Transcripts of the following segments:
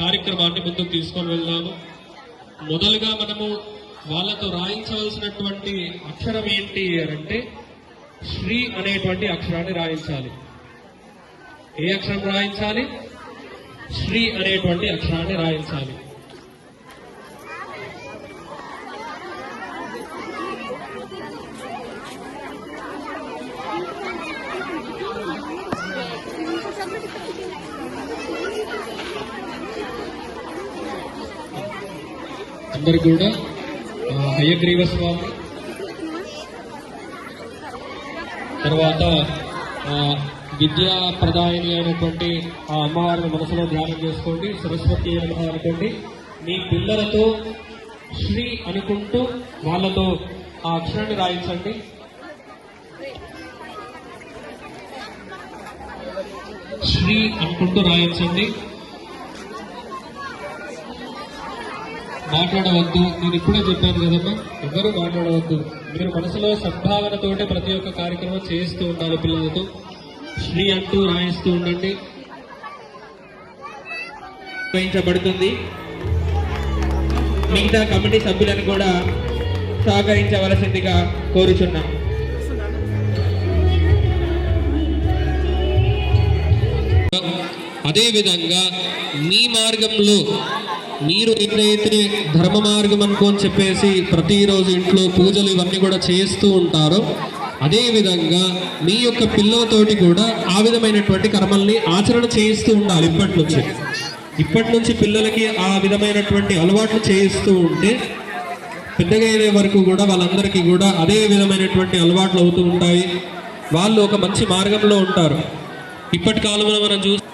కార్యక్రమాన్ని ముందుకు తీసుకొని వెళ్దాము. మొదలుగా మనము వాళ్ళతో రాయించవలసినటువంటి అక్షరం ఏంటి అంటే శ్రీ అనేటువంటి అక్షరాన్ని రాయించాలి. ఏ అక్షరం రాయించాలి? శ్రీ అనేటువంటి అక్షరాన్ని రాయించాలి. అందరు కూడా హయగ్రీవ స్వామి. తర్వాత విద్యా ప్రదాయని అయినటువంటి ఆ అమ్మవారిని మనసులో ధ్యానం చేసుకోండి సరస్వతి అనుకోండి. మీ పిల్లలతో శ్రీ అనుకుంటూ వాళ్ళతో ఆ అక్షరాన్ని రాయించండి. శ్రీ అనుకుంటూ రాయించండి. మాట్లాడవద్దు. నేను ఇప్పుడే చెప్పాను కదమ్మా ఎవరు మాట్లాడవద్దు. మీరు మనసులో సద్భావనతోటే ప్రతి ఒక్క కార్యక్రమం చేస్తూ ఉండాలి పిల్లలతో. శ్రీ అంటూ రాయిస్తూ ఉండండి. నిర్వహించబడుతుంది మిగతా కమిటీ సభ్యులను కూడా సహకరించవలసిందిగా కోరుచున్నాం. అదేవిధంగా మీ మార్గంలో మీరు ఏదైతే ధర్మ మార్గం అనుకోని చెప్పేసి ప్రతిరోజు ఇంట్లో పూజలు ఇవన్నీ కూడా చేస్తూ ఉంటారో అదేవిధంగా మీ యొక్క పిల్లలతోటి కూడా ఆ విధమైనటువంటి కర్మల్ని ఆచరణ చేయిస్తూ ఉండాలి ఇప్పటి నుంచి ఇప్పటి నుంచి పిల్లలకి ఆ విధమైనటువంటి అలవాట్లు చేయిస్తూ ఉంటే పెద్దగా అయ్యే వరకు కూడా వాళ్ళందరికీ కూడా అదే విధమైనటువంటి అలవాట్లు అవుతూ ఉంటాయి. వాళ్ళు ఒక మంచి మార్గంలో ఉంటారు. ఇప్పటి కాలంలో మనం చూస్తే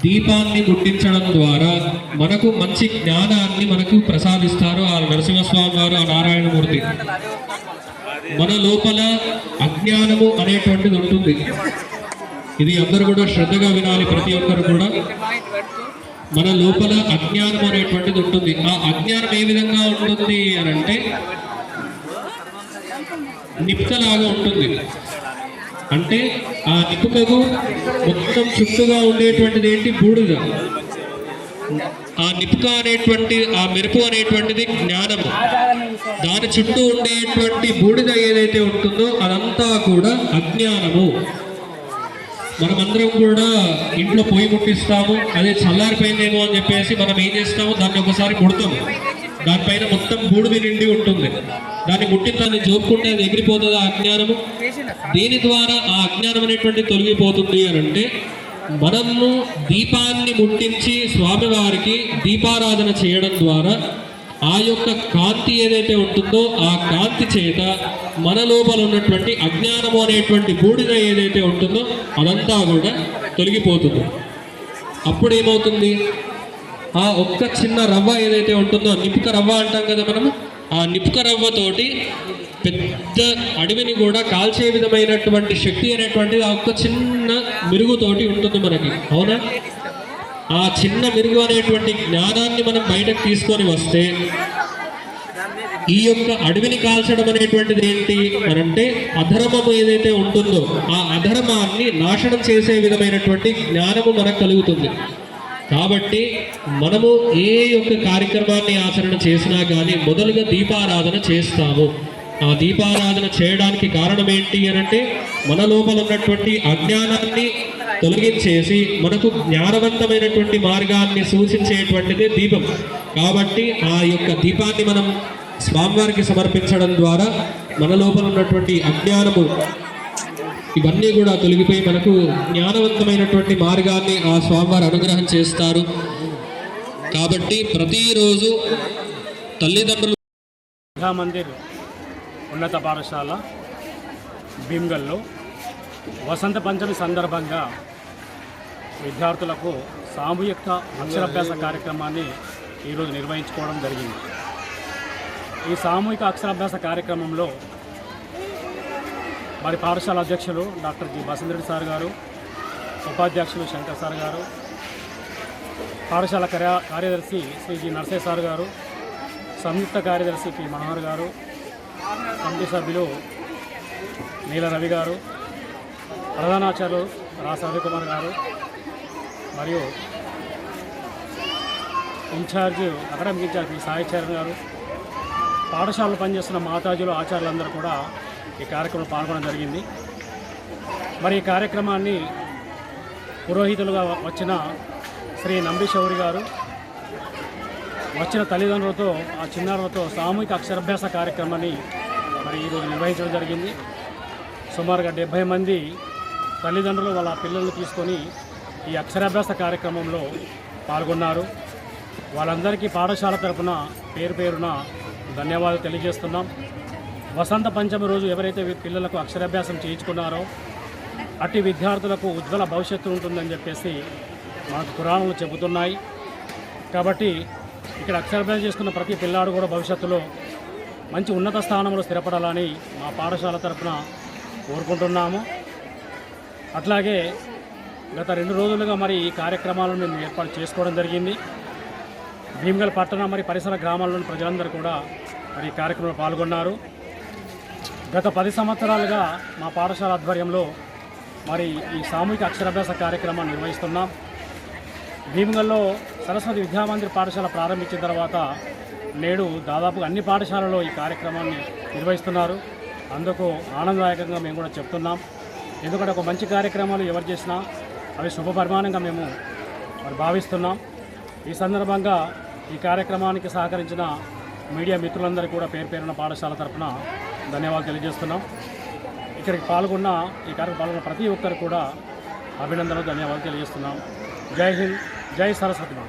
దీపాన్ని గుర్తించడం ద్వారా మనకు మంచి జ్ఞానాన్ని మనకు ప్రసాదిస్తారు ఆ నరసింహస్వామి వారు ఆ నారాయణమూర్తి. మన లోపల అజ్ఞానము అనేటువంటిది ఉంటుంది. ఇది అందరూ కూడా శ్రద్ధగా వినాలి ప్రతి ఒక్కరు కూడా. మన లోపల అజ్ఞానం అనేటువంటిది ఉంటుంది. ఆ అజ్ఞానం ఏ విధంగా ఉంటుంది అని అంటే నిప్తలాగా ఉంటుంది. అంటే ఆ నిప్పుకకు మొత్తం చుట్టూగా ఉండేటువంటిది ఏంటి? బూడిద. ఆ నిప్పుక అనేటువంటి ఆ మెరుపు అనేటువంటిది జ్ఞానము. దాని చుట్టూ ఉండేటువంటి బూడిద ఏదైతే ఉంటుందో అదంతా కూడా అజ్ఞానము. మనమందరం కూడా ఇంట్లో పొయ్యి ముట్టిస్తాము అదే చల్లారిపోయిందేమో అని చెప్పేసి మనం ఏం చేస్తాము దాన్ని ఒకసారి ముడతాము. దానిపైన మొత్తం బూడిది నిండి ఉంటుంది. దాన్ని ముట్టిన దాన్ని చూపుకుంటే అది ఎగిరిపోతుంది ఆ అజ్ఞానము? దీని ద్వారా ఆ అజ్ఞానం అనేటువంటి తొలగిపోతుంది అని అంటే మనము దీపాన్ని ముట్టించి స్వామివారికి దీపారాధన చేయడం ద్వారా ఆ యొక్క కాంతి ఏదైతే ఉంటుందో ఆ కాంతి చేత మన లోపల ఉన్నటువంటి అజ్ఞానము అనేటువంటి బూడిద ఏదైతే ఉంటుందో అదంతా కూడా తొలగిపోతుంది. అప్పుడు ఏమవుతుంది? ఆ ఒక్క చిన్న రవ్వ ఏదైతే ఉంటుందో నిపుక రవ్వ అంటాం కదా మనము ఆ నిపుక రవ్వతోటి పెద్ద అడవిని కూడా కాల్చే విధమైనటువంటి శక్తి అనేటువంటిది ఆ ఒక్క చిన్న మెరుగుతోటి ఉంటుంది మనకి. అవునా? ఆ చిన్న మెరుగు అనేటువంటి జ్ఞానాన్ని మనం బయటకు తీసుకొని వస్తే ఈ యొక్క అడవిని కాల్చడం అనేటువంటిది ఏంటి అనంటే అధర్మము ఏదైతే ఉంటుందో ఆ అధర్మాన్ని నాశనం చేసే విధమైనటువంటి జ్ఞానము మనకు కలుగుతుంది. కాబట్టి మనము ఏ యొక్క కార్యక్రమాన్ని ఆచరణ చేసినా కానీ మొదలుగా దీపారాధన చేస్తాము. ఆ దీపారాధన చేయడానికి కారణం ఏంటి అంటే మన లోపల ఉన్నటువంటి అజ్ఞానాన్ని తొలగించేసి మనకు జ్ఞానవంతమైనటువంటి మార్గాన్ని సూచించేటువంటిదే దీపం. కాబట్టి ఆ యొక్క దీపాన్ని మనం స్వామివారికి సమర్పించడం ద్వారా మన లోపల ఉన్నటువంటి అజ్ఞానము ఇవన్నీ కూడా తొలగిపోయి మనకు జ్ఞానవంతమైనటువంటి మార్గాన్ని ఆ స్వామివారు అనుగ్రహం చేస్తారు. కాబట్టి ప్రతిరోజు తల్లిదండ్రులు మందిర్ ఉన్నత పాఠశాల భీమ్గల్లో వసంత పంచమి సందర్భంగా విద్యార్థులకు సామూహిక అక్షరాభ్యాస కార్యక్రమాన్ని ఈరోజు నిర్వహించుకోవడం జరిగింది. ఈ సామూహిక అక్షరాభ్యాస కార్యక్రమంలో మరి పాఠశాల అధ్యక్షులు డాక్టర్ జి బసంతరెడ్డి సార్ గారు ఉపాధ్యక్షులు శంకర్ సార్ గారు పాఠశాల కార్య కార్యదర్శి శ్రీ జి నర్సయ్య సార్ గారు సంయుక్త కార్యదర్శి పి మనోహర్ గారు కమిటీ సభ్యులు నీల రవి గారు ప్రధానాచార్యులు రాస రవికుమార్ గారు మరియు incharge academic incharge P Saicharan గారు పాఠశాలలో పనిచేస్తున్న మాతాజులు ఆచార్యులందరూ కూడా ఈ కార్యక్రమంలో పాల్గొనడం జరిగింది. మరి ఈ కార్యక్రమాన్ని పురోహితులుగా వచ్చిన శ్రీ నంబిశౌరి గారు వచ్చిన తల్లిదండ్రులతో ఆ చిన్నారులతో సామూహిక అక్షరాభ్యాస కార్యక్రమాన్ని మరి ఈరోజు నిర్వహించడం జరిగింది. సుమారుగా డెబ్భై మంది తల్లిదండ్రులు వాళ్ళ పిల్లల్ని తీసుకొని ఈ అక్షరాభ్యాస కార్యక్రమంలో పాల్గొన్నారు. వాళ్ళందరికీ పాఠశాల తరఫున పేరు పేరున ధన్యవాదాలు తెలియజేస్తున్నాం. వసంత పంచమి రోజు ఎవరైతే పిల్లలకు అక్షరాభ్యాసం చేయించుకున్నారో అట్టి విద్యార్థులకు ఉజ్వల భవిష్యత్తు ఉంటుందని చెప్పేసి మనకు పురాణాలు చెబుతున్నాయి. కాబట్టి ఇక్కడ అక్షరాభ్యాసం చేసుకున్న ప్రతి పిల్లాడు కూడా భవిష్యత్తులో మంచి ఉన్నత స్థానంలో స్థిరపడాలని మా పాఠశాల తరఫున కోరుకుంటున్నాము. అట్లాగే గత రెండు రోజులుగా మరి ఈ కార్యక్రమాలను మేము ఏర్పాటు చేసుకోవడం జరిగింది. భీమగల్ పట్టణ మరి పరిసర గ్రామాల్లోని ప్రజలందరూ కూడా మరి ఈ కార్యక్రమంలో పాల్గొన్నారు. గత పది సంవత్సరాలుగా మా పాఠశాల ఆధ్వర్యంలో మరి ఈ సామూహిక అక్షరాభ్యాస కార్యక్రమాన్ని నిర్వహిస్తున్నాం. భీమగల్లో సరస్వతి విద్యామందిర్ పాఠశాల ప్రారంభించిన తర్వాత నేడు దాదాపు అన్ని పాఠశాలలో ఈ కార్యక్రమాన్ని నిర్వహిస్తున్నారు. అందుకు ఆనందదాయకంగా మేము కూడా చెప్తున్నాం. ఎందుకంటే ఒక మంచి కార్యక్రమాలు ఎవరు చేసినా అవి శుభ పరిమాణంగా మేము మరి భావిస్తున్నాం. ఈ సందర్భంగా ఈ కార్యక్రమానికి సహకరించిన మీడియా మిత్రులందరికీ కూడా పేరు పేరున పాఠశాల తరఫున ధన్యవాదాలు తెలియజేస్తున్నాం. ఇక్కడికి పాల్గొన్న ఈ కార్యక్రమం పాల్గొన్న ప్రతి ఒక్కరు కూడా అభినందనలు ధన్యవాదాలు తెలియజేస్తున్నాం. జై హింద్ జై సరస్వతి మా